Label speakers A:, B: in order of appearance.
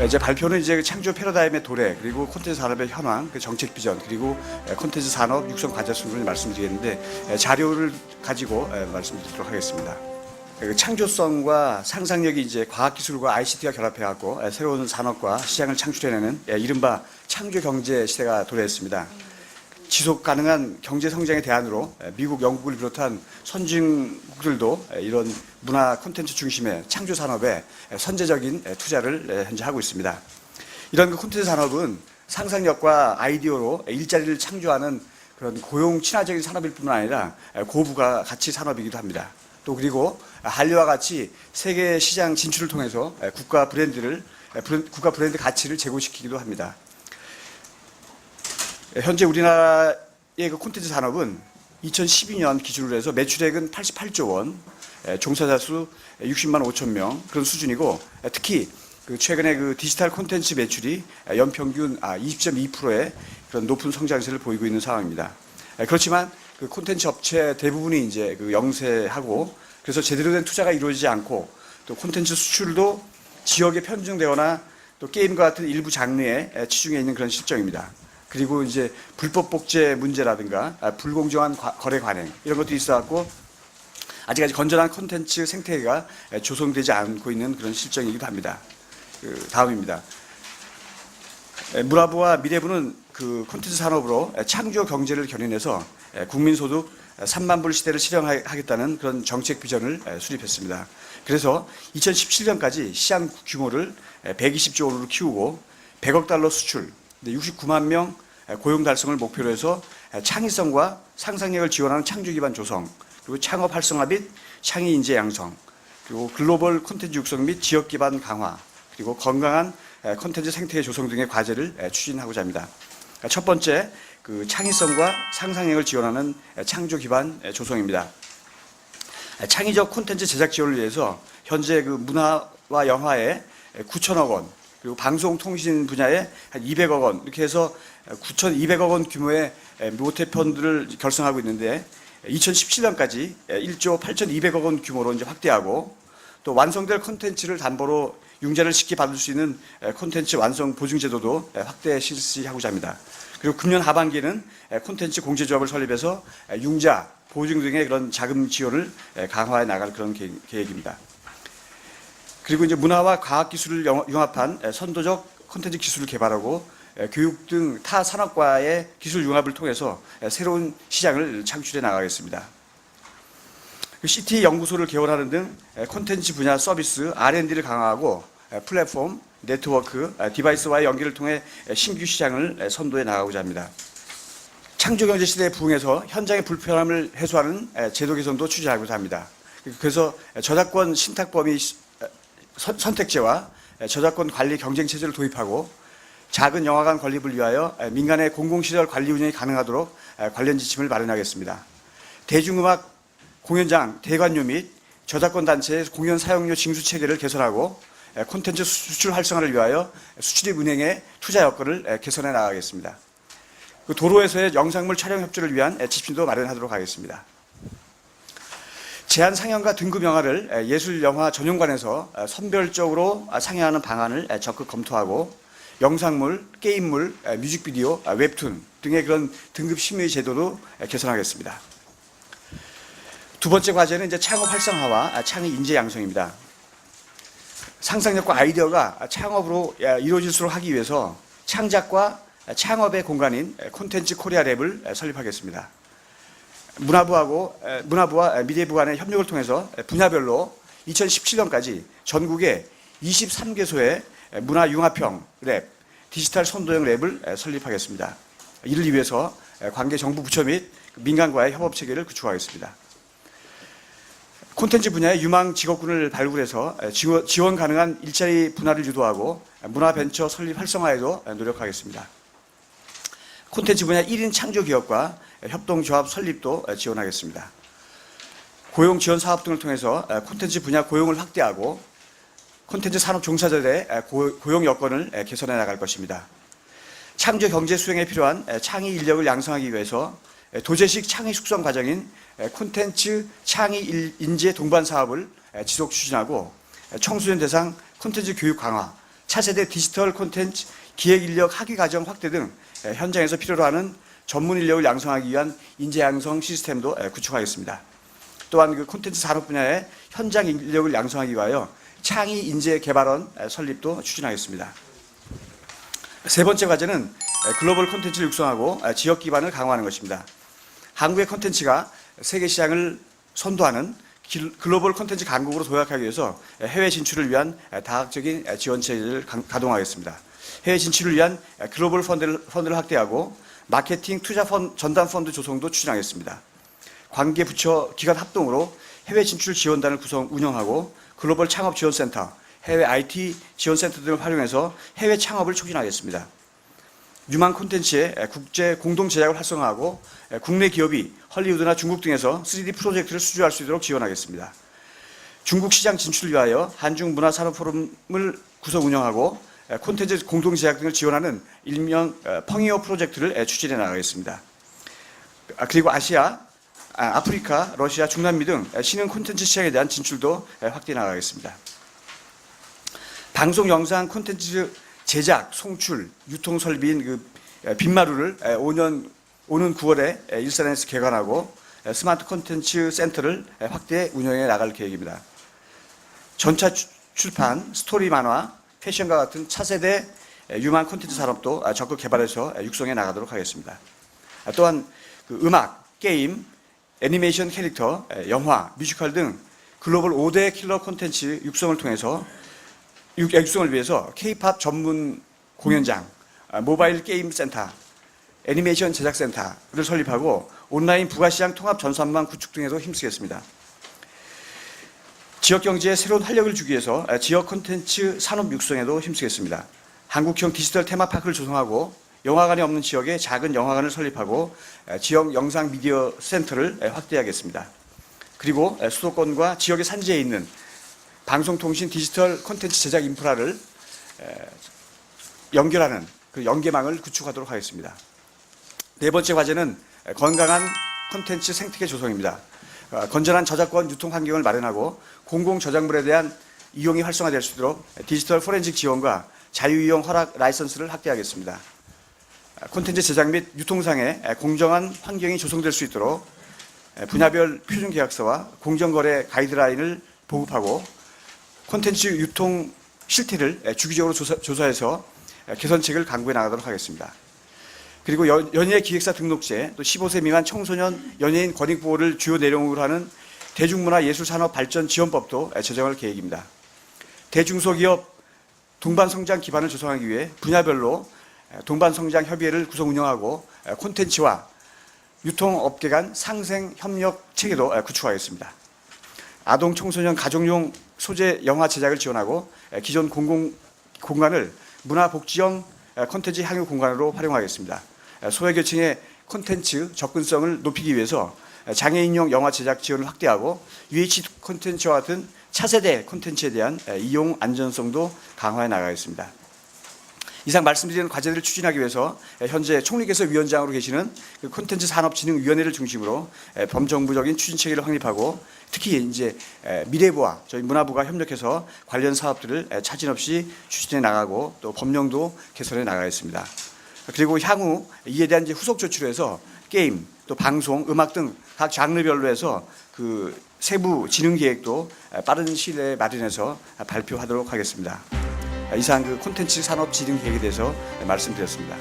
A: 네, 이제 발표는 이제 창조 패러다임의 도래 그리고 콘텐츠 산업의 현황, 그 정책 비전 그리고 에, 콘텐츠 산업 육성 과제 순을 말씀드리겠는데 에, 자료를 가지고 에, 말씀드리도록 하겠습니다. 그 창조성과 상상력이 이제 과학기술과 ICT가 결합해갖고 에, 새로운 산업과 시장을 창출해내는 에, 이른바 창조 경제 시대가 도래했습니다. 지속 가능한 경제 성장의 대안으로 에, 미국, 영국을 비롯한 선진국들도 에, 이런 문화 콘텐츠 중심의 창조 산업에 에, 선제적인 에, 투자를 에, 현재 하고 있습니다. 이런 그 콘텐츠 산업은 상상력과 아이디어로 에, 일자리를 창조하는 그런 고용 친화적인 산업일 뿐만 아니라 에, 고부가 가치 산업이기도 합니다. 또 그리고 한류와 같이 세계 시장 진출을 통해서 에, 국가 브랜드를 국가 브랜드 가치를 제고시키기도 합니다. 현재 우리나라의 그 콘텐츠 산업은 2012년 기준으로 해서 매출액은 88조 원, 에, 종사자 수 60만 5천 명 그런 수준이고 에, 특히 그 최근에 그 디지털 콘텐츠 매출이 에, 연평균 아, 20.2%의 그런 높은 성장세를 보이고 있는 상황입니다. 에, 그렇지만 그 콘텐츠 업체 대부분이 이제 그 영세하고 그래서 제대로 된 투자가 이루어지지 않고 또 콘텐츠 수출도 지역에 편중되거나 또 게임과 같은 일부 장르에 에, 치중해 있는 그런 실정입니다. 그리고 이제 불법 복제 문제라든가 아, 불공정한 과- 거래 관행 이런 것도 있어갖고 아직까지 건전한 콘텐츠 생태계가 에, 조성되지 않고 있는 그런 실정이기도 합니다. 그 다음입니다. 에, 문화부와 미래부는 그 콘텐츠 산업으로 에, 창조 경제를 견인해서 에, 국민 소득 3만 불 시대를 실현하겠다는 그런 정책 비전을 에, 수립했습니다. 그래서 2017년까지 시장 규모를 120조 원으로 키우고 100억 달러 수출, 69만 명 고용 달성을 목표로 해서 창의성과 상상력을 지원하는 창조 기반 조성, 그리고 창업 활성화 및 창의 인재 양성, 그리고 글로벌 콘텐츠 육성 및 지역 기반 강화, 그리고 건강한 콘텐츠 생태계 조성 등의 과제를 추진하고자 합니다. 첫 번째, 그 창의성과 상상력을 지원하는 창조 기반 조성입니다. 창의적 콘텐츠 제작 지원을 위해서 현재 그 문화와 영화에 9천억 원, 그리고 방송 통신 분야에 한 200억 원 이렇게 해서 9,200억 원 규모의 모태 펀드를 결성하고 있는데 2017년까지 1조 8,200억 원 규모로 이제 확대하고 또 완성될 콘텐츠를 담보로 융자를 쉽게 받을 수 있는 콘텐츠 완성 보증 제도도 확대 실시하고자 합니다. 그리고 금년 하반기에는 콘텐츠 공제조합을 설립해서 융자, 보증 등의 그런 자금 지원을 강화해 나갈 그런 계획- 계획입니다. 그리고 이제 문화와 과학 기술을 영- 융합한 선도적 콘텐츠 기술을 개발하고 교육 등 타 산업과의 기술 융합을 통해서 새로운 시장을 창출해 나가겠습니다. 그 CT 연구소를 개원하는 등 콘텐츠 분야 서비스 R&D를 강화하고 플랫폼, 네트워크, 디바이스와의 연계를 통해 신규 시장을 선도해 나가고자 합니다. 창조 경제 시대에 부응해서 현장의 불편함을 해소하는 제도 개선도 추진하고자 합니다. 그래서 저작권 신탁 범위 선- 선택제와 저작권 관리 경쟁 체제를 도입하고 작은 영화관 건립을 위하여 민간의 공공시설 관리 운영이 가능하도록 관련 지침을 마련하겠습니다. 대중음악 공연장 대관료 및 저작권 단체의 공연 사용료 징수 체계를 개선하고 콘텐츠 수출 활성화를 위하여 수출입 은행의 투자 여건을 개선해 나가겠습니다. 그 도로에서의 영상물 촬영 협조를 위한 지침도 마련하도록 하겠습니다. 제한 상영과 등급 영화를 예술 영화 전용관에서 선별적으로 상영하는 방안을 적극 검토하고 영상물, 게임물, 뮤직비디오, 웹툰 등의 그런 등급 심의 제도도 개선하겠습니다. 두 번째 과제는 이제 창업 활성화와 창의 인재 양성입니다. 상상력과 아이디어가 창업으로 이루어질수록 하기 위해서 창작과 창업의 공간인 콘텐츠 코리아 랩을 설립하겠습니다. 문화부하고 에, 문화부와 미래부 간의 협력을 통해서 분야별로 2017년까지 전국에 23개소의 문화 융합형 랩, 디지털 선도형 랩을 에, 설립하겠습니다. 이를 위해서 에, 관계 정부 부처 및 민간과의 협업 체계를 구축하겠습니다. 콘텐츠 분야의 유망 직업군을 발굴해서 에, 지원, 가능한 일자리 분할을 유도하고 문화 벤처 설립 활성화에도 노력하겠습니다. 콘텐츠 분야 1인 창조 기업과 협동조합 설립도 지원하겠습니다. 고용 지원 사업 등을 통해서 콘텐츠 분야 고용을 확대하고 콘텐츠 산업 종사자들의 고- 고용 여건을 개선해 나갈 것입니다. 창조 경제 수행에 필요한 창의 인력을 양성하기 위해서 도제식 창의 숙성 과정인 콘텐츠 창의 일- 인재 동반 사업을 지속 추진하고 청소년 대상 콘텐츠 교육 강화, 차세대 디지털 콘텐츠 기획 인력 학위 과정 확대 등 에, 현장에서 필요로 하는 전문 인력을 양성하기 위한 인재 양성 시스템도 에, 구축하겠습니다. 또한 그 콘텐츠 산업 분야의 현장 인력을 양성하기 위하여 창의 인재 개발원 에, 설립도 추진하겠습니다. 세 번째 과제는 에, 글로벌 콘텐츠를 육성하고 에, 지역 기반을 강화하는 것입니다. 한국의 콘텐츠가 세계 시장을 선도하는 길- 글로벌 콘텐츠 강국으로 도약하기 위해서 해외 진출을 위한 다각적인 지원 체계를 강- 가동하겠습니다. 해외 진출을 위한 글로벌 펀드를, 펀드를 확대하고 마케팅 투자 펀 전담 펀드 조성도 추진하겠습니다. 관계 부처 기관 합동으로 해외 진출 지원단을 구성 운영하고 글로벌 창업 지원센터, 해외 IT 지원센터 등을 활용해서 해외 창업을 촉진하겠습니다. 유망 콘텐츠의 국제 공동 제작을 활성화하고 국내 기업이 헐리우드나 중국 등에서 3D 프로젝트를 수주할 수 있도록 지원하겠습니다. 중국 시장 진출을 위하여 한중 문화 산업 포럼을 구성 운영하고 콘텐츠 공동 제작 등을 지원하는 일명 펑이어 프로젝트를 추진해 나가겠습니다. 아, 그리고 아시아, 아, 아프리카, 러시아, 중남미 등 신흥 콘텐츠 시장에 대한 진출도 확대해 나가겠습니다. 방송 영상 콘텐츠 제작, 송출, 유통 설비인 그 빈마루를 5년 오는 9월에 일산에서 개관하고 스마트 콘텐츠 센터를 확대 운영해 나갈 계획입니다. 전차 출- 출판, 스토리 만화, 패션과 같은 차세대 유망 콘텐츠 산업도 적극 개발해서 육성해 나가도록 하겠습니다. 또한 그 음악, 게임, 애니메이션 캐릭터, 영화, 뮤지컬 등 글로벌 5대 킬러 콘텐츠 육성을 통해서 육- 육성을 위해서 K-팝 전문 공연장, 아, 모바일 게임 센터, 애니메이션 제작 센터를 설립하고 온라인 부가시장 통합 전산망 구축 등에도 힘쓰겠습니다. 지역 경제에 새로운 활력을 주기 위해서 아, 지역 콘텐츠 산업 육성에도 힘쓰겠습니다. 한국형 디지털 테마파크를 조성하고 영화관이 없는 지역에 작은 영화관을 설립하고 아, 지역 영상 미디어 센터를 아, 확대하겠습니다. 그리고 아, 수도권과 지역의 산지에 있는 방송통신 디지털 콘텐츠 제작 인프라를 에, 연결하는 그 연계망을 구축하도록 하겠습니다. 네 번째 과제는 건강한 콘텐츠 생태계 조성입니다. 어, 건전한 저작권 유통 환경을 마련하고 공공 저작물에 대한 이용이 활성화될 수 있도록 디지털 포렌식 지원과 자유이용 허락 라이선스를 확대하겠습니다. 아, 콘텐츠 제작 및 유통상의 공정한 환경이 조성될 수 있도록 분야별 표준 계약서와 공정거래 가이드라인을 보급하고 콘텐츠 유통 실태를 주기적으로 조사, 조사해서 개선책을 강구해 나가도록 하겠습니다. 그리고 연- 연예 기획사 등록제, 또 15세 미만 청소년 연예인 권익 보호를 주요 내용으로 하는 대중문화 예술 산업 발전 지원법도 제정할 계획입니다. 대중소기업 동반 성장 기반을 조성하기 위해 분야별로 동반 성장 협의회를 구성 운영하고 콘텐츠와 유통업계 간 상생 협력 체계도 구축하겠습니다. 아동 청소년 가족용 소재 영화 제작을 지원하고 기존 공공 공간을 문화복지형 콘텐츠 향유 공간으로 활용하겠습니다. 소외계층의 콘텐츠 접근성을 높이기 위해서 장애인용 영화 제작 지원을 확대하고 UH 콘텐츠와 같은 차세대 콘텐츠에 대한 이용 안전성도 강화해 나가겠습니다. 이상 말씀드린 과제들을 추진하기 위해서 현재 총리께서 위원장으로 계시는 그 콘텐츠 산업진흥위원회를 중심으로 범정부적인 추진 체계를 확립하고 특히 이제 미래부와 저희 문화부가 협력해서 관련 사업들을 차진 없이 추진해 나가고 또 법령도 개선해 나가겠습니다. 그리고 향후 이에 대한 이제 후속 조치로 해서 게임 또 방송, 음악 등 각 장르별로 해서 그 세부 진흥 계획도 빠른 시일 내에 마련해서 발표하도록 하겠습니다. 이상 그 콘텐츠 산업 진흥 계획에 대해서 말씀드렸습니다.